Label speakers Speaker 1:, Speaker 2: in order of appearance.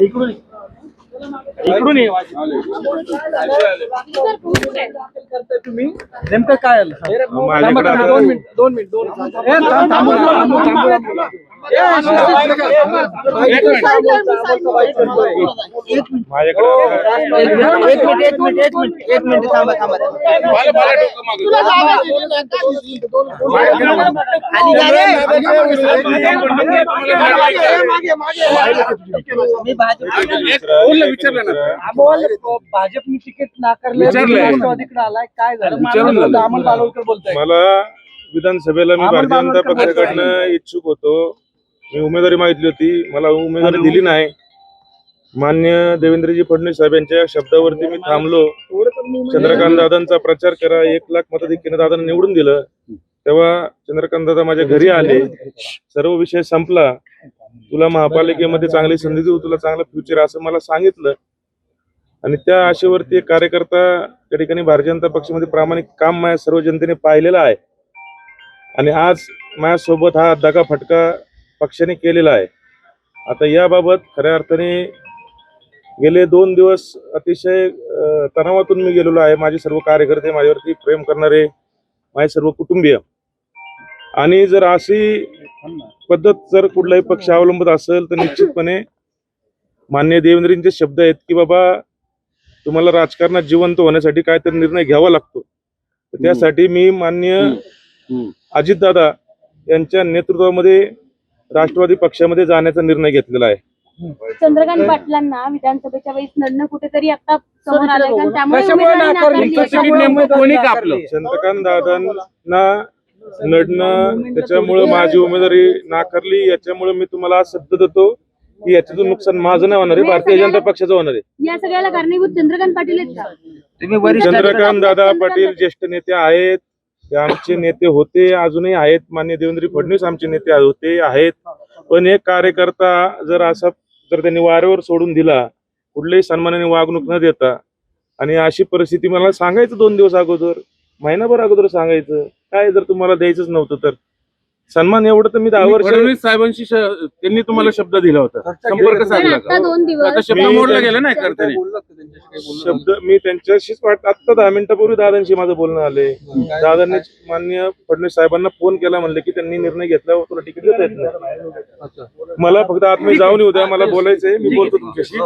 Speaker 1: इकडून इकडून ये तुम्ही नेमकं काय आलं थांबा, थांबा, दोन मिनिट दोन मिनिट दोन मिनिट. ए, थांब, थांबू, थांबू, थांबू, थांबू. ए, एक मिनिट.
Speaker 2: एक मिनिट एक मिनिट एक मिनिट एक मिनिट थांबा थांबा खाली जा रे. मी भाजप
Speaker 1: अमोल भाजपने तिकीट नाकारले
Speaker 3: विचारलंय.
Speaker 1: राष्ट्रवादीकडे आलाय काय झालं? बोलताय.
Speaker 4: मला विधानसभेला मी भारतीय जनता पक्षाकडनं इच्छुक होतो. मी उमेदवारी मागितली होती. मला उमेदवारी दिली नाही. मान्य देवेंद्रजी फडणवीस साहेब यांच्या शब्दावरती मी थांबलो. चंद्रकांत दादांचा प्रचार करा. एक लाख मताधिक्याने दादांना निवडून दिलं. तेव्हा चंद्रकांत दादा माझ्या घरी आले. सर्व विषय संपला. तुला महापालिकेमध्ये चांगली संधी देऊ तुला चांगलं फ्युचर असं मला सांगितलं. आणि त्या आशेवरती एक कार्यकर्ता त्या ठिकाणी भारतीय जनता पक्षामध्ये प्रामाणिक काम माझ्या सर्व जनतेने पाहिलेलं आहे. आणि आज माझ्यासोबत हा दगा फटका पक्षाने केलेला आहे. आता याबाबत खऱ्या अर्थाने गेले दोन दिवस अतिशय तणावातून मी गेलेलो आहे. माझे सर्व कार्यकर्ते माझ्यावरती प्रेम करणारे माझे सर्व कुटुंबीय. आणि जर अशी पद्धत जर कुठलाही पक्ष अवलंबत असेल तर निश्चितपणे मान्य देवेंद्रजींचे शब्द आहेत की बाबा तुम्हाला राजकारणात जिवंत होण्यासाठी काहीतरी निर्णय घ्यावा लागतो. त्यासाठी मी मान्य अजितदादा यांच्या नेतृत्वामध्ये राष्ट्रवादी पक्षामध्ये जाण्याचा निर्णय घेतलेला आहे.
Speaker 5: चंद्रकांत पाटलांना विधानसभेच्या वेळेस लढणं कुठेतरी आता समोर आलंय. कारण त्यामुळे
Speaker 4: चंद्रकांत दादांना लढणं त्याच्यामुळे माझी उमेदवारी नाकारली याच्यामुळे मी आज शब्द देतो. की याच्यातून नुकसान माझं नाही होणार आहे भारतीय जनता पक्षाचं होणार आहे.
Speaker 5: या सगळ्याला कारणीभूत चंद्रकांत पाटील आहेत का?
Speaker 2: तुम्ही वरिष्ठ
Speaker 4: चंद्रकांत दादा पाटील ज्येष्ठ नेते आहेत. ते आमचे नेते होते अजूनही आहेत. मान्य देवेंद्र फडणवीस आमचे नेते होते आहेत. पण एक कार्यकर्ता जर असा जर त्यांनी वाऱ्यावर सोडून दिला कुठल्याही सन्मानाने वागणूक न देता आणि अशी परिस्थिती मला सांगायचं दोन दिवस अगोदर महिनाभर अगोदर सांगायचं काय जर तुम्हाला द्यायचंच नव्हतं तर? सन्मान एवढं तर मी दहा वर्ष
Speaker 3: फडणवीस साहेबांशी श- त्यांनी तुम्हाला शब्द दिला होता. संपर्क साधला.
Speaker 5: आता
Speaker 3: का
Speaker 5: दोन
Speaker 3: आता
Speaker 5: दिवस
Speaker 3: शब्द
Speaker 4: मी
Speaker 3: मोडला गेला ना
Speaker 4: शब्द मी त्यांच्याशीच वाट आता दहा मिनिटापूर्वी दादांशी माझं बोलणं आलंय दादांनी मान्य फडणवीस साहेबांना फोन केला म्हणले की त्यांनी निर्णय घेतला तुला तिकीट देता येत नाही. मला फक्त आत मी जाऊन येऊ द्या मला बोलायचंय मी बोलतो तुमच्याशी.